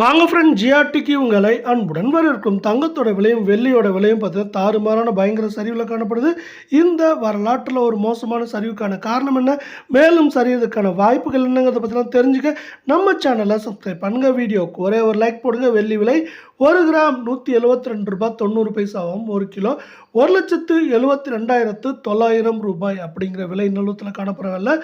வாங்க ஃப்ரெண்ட் ஜிஆர்டிக்கு உங்களை அன்புடன் வரவேற்கும். தங்கத்தோட விலையும் வெள்ளியோட விலையும் பார்த்தீங்கன்னா தாறுமாறான பயங்கர சரிவில் காணப்படுது. இந்த வரலாற்றில் ஒரு மோசமான சரிவுக்கான காரணம் என்ன? மேலும் சரியதுக்கான வாய்ப்புகள் என்னங்கிறத பற்றிலாம் தெரிஞ்சுக்க நம்ம சேனலை சப்ஸ்கிரைப் பண்ணுங்க. வீடியோவுக்கு ஒரே ஒரு லைக் போடுங்க. வெள்ளி விலை ஒரு கிராம் நூற்றி எழுபத்தி ரெண்டு ரூபாய் தொண்ணூறு பைசாவும் ஒரு கிலோ. ஒரு லட்சத்து எழுபத்தி ரெண்டாயிரத்து தொள்ளாயிரம் ரூபாய் அப்படிங்கிற விலை நிலவரத்தில் காணப்படவில்லை.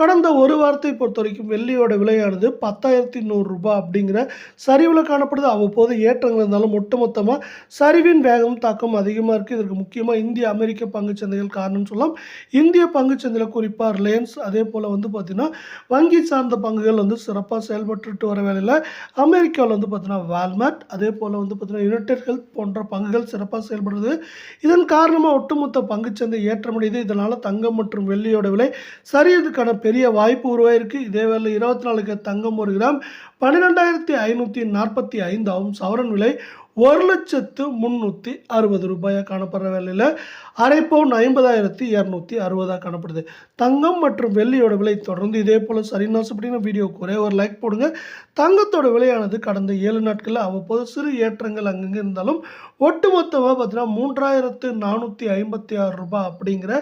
கடந்த ஒரு வாரத்தை பொறுத்த வரைக்கும் வெள்ளியோட விலையானது பத்தாயிரத்தி நூறு ரூபாய் அப்படிங்கிற சரிவில் காணப்படுது. அவ்வப்போது ஏற்றங்கள் இருந்தாலும் ஒட்டுமொத்தமாக சரிவின் வேகம் தாக்கம் அதிகமாக இருக்குது இதற்கு முக்கியமாக இந்திய அமெரிக்க பங்குச் சந்தைகள் காரணம் சொல்லலாம். இந்திய பங்குச் சந்தையில் குறிப்பாக ரிலையன்ஸ் அதே போல் வந்து பார்த்திங்கன்னா வங்கி சார்ந்த பங்குகள் வந்து சிறப்பாக செயல்பட்டுட்டு வர வேலையில் அமெரிக்காவில் வந்து பார்த்தீங்கன்னா வால்மார்ட் அதே போல் வந்து பார்த்திங்கன்னா யுனைடெட் ஹெல்த் போன்ற பங்குகள் சிறப்பாக செயல்படுது. இதன் காரணமாக ஒட்டுமொத்த பங்குச்சந்தை ஏற்றமடையுது இதனால் தங்கம் மற்றும் வெள்ளியோட விலை சரியதுக்கான பெரிய வாய்ப்பு உருவாயிருக்கு. இதே வேலை இருபத்தி நாலுக்கு தங்கம் ஒரு கிராம் பன்னிரெண்டாயிரத்தி ஐநூற்றி நாற்பத்தி ஐந்தாகவும் சவரன் விலை ஒரு லட்சத்து முந்நூற்றி அறுபது ரூபாயாக காணப்படுற வேலையில் அரை பவுன் ஐம்பதாயிரத்தி இரநூத்தி அறுபதாக காணப்படுது. தங்கம் மற்றும் வெள்ளியோட விலை தொடர்ந்து இதே போல் சரிநாசப்படின வீடியோக்கு ஒரே ஒரு லைக் போடுங்க. தங்கத்தோட விலையானது கடந்த ஏழு நாட்களில் அவ்வப்போது சிறு ஏற்றங்கள் அங்கங்கே இருந்தாலும் ஒட்டுமொத்தமாக பார்த்தீங்கன்னா மூன்றாயிரத்து நானூற்றி ஐம்பத்தி ஆறு ரூபாய் அப்படிங்கிற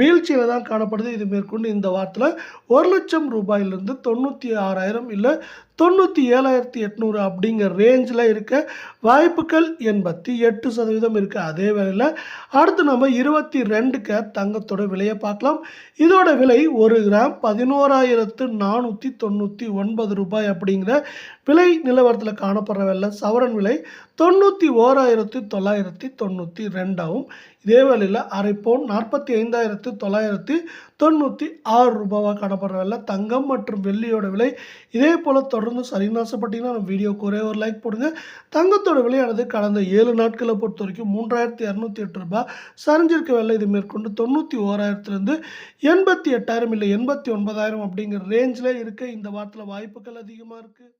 வீழ்ச்சியில் தான் காணப்படுது. இது மேற்கொண்டு இந்த வாரத்தில் ஒரு லட்சம் ரூபாயிலிருந்து தொண்ணூற்றி ஆறாயிரம் இல்லை தொண்ணூற்றி ஏழாயிரத்தி எட்நூறு அப்படிங்கிற ரேஞ்சில் இருக்க வாய் வாய்ப்புகள் எண்பத்தி எட்டு சதவீதம் இருக்குது அதே வேளையில் அடுத்து நம்ம இருபத்தி ரெண்டுக்கு தங்கத்தோட விலையை பார்க்கலாம். இதோட விலை ஒரு கிராம் பதினோராயிரத்து நானூற்றி தொண்ணூற்றி ஒன்பது ரூபாய் அப்படிங்கிற விலை நிலவரத்தில் காணப்படுற வெள்ள சவரன் விலை தொண்ணூற்றி ஓராயிரத்து தொள்ளாயிரத்தி தொண்ணூற்றி ரெண்டாவும் இதே வேளையில் அரை பவுன் நாற்பத்தி ஐந்தாயிரத்து தொள்ளாயிரத்து தொண்ணூற்றி ஆறு ரூபாவாக காணப்படுற வெள்ள தங்கம் மற்றும் வெள்ளியோட விலை. இதே போல் தொடர்ந்து சரிநாசப்பட்டீங்கன்னா நம்ம வீடியோக்கு ஒரே ஒரு லைக் போடுங்க. தங்கத்தோட விலை விலையானது கடந்த ஏழு நாட்களை பொறுத்த வரைக்கும் மூன்றாயிரத்தி இரநூத்தி எட்டு ரூபாய். சரிஞ்சிருக்க வெள்ளை இது மேற்கொண்டு தொண்ணூற்றி ஓராயிரத்துலேருந்து எண்பத்தி எட்டாயிரம் இல்லை எண்பத்தி ஒன்பதாயிரம் அப்படிங்கிற ரேஞ்சில் இருக்க இந்த வாரத்தில் வாய்ப்புகள் அதிகமாக இருக்குது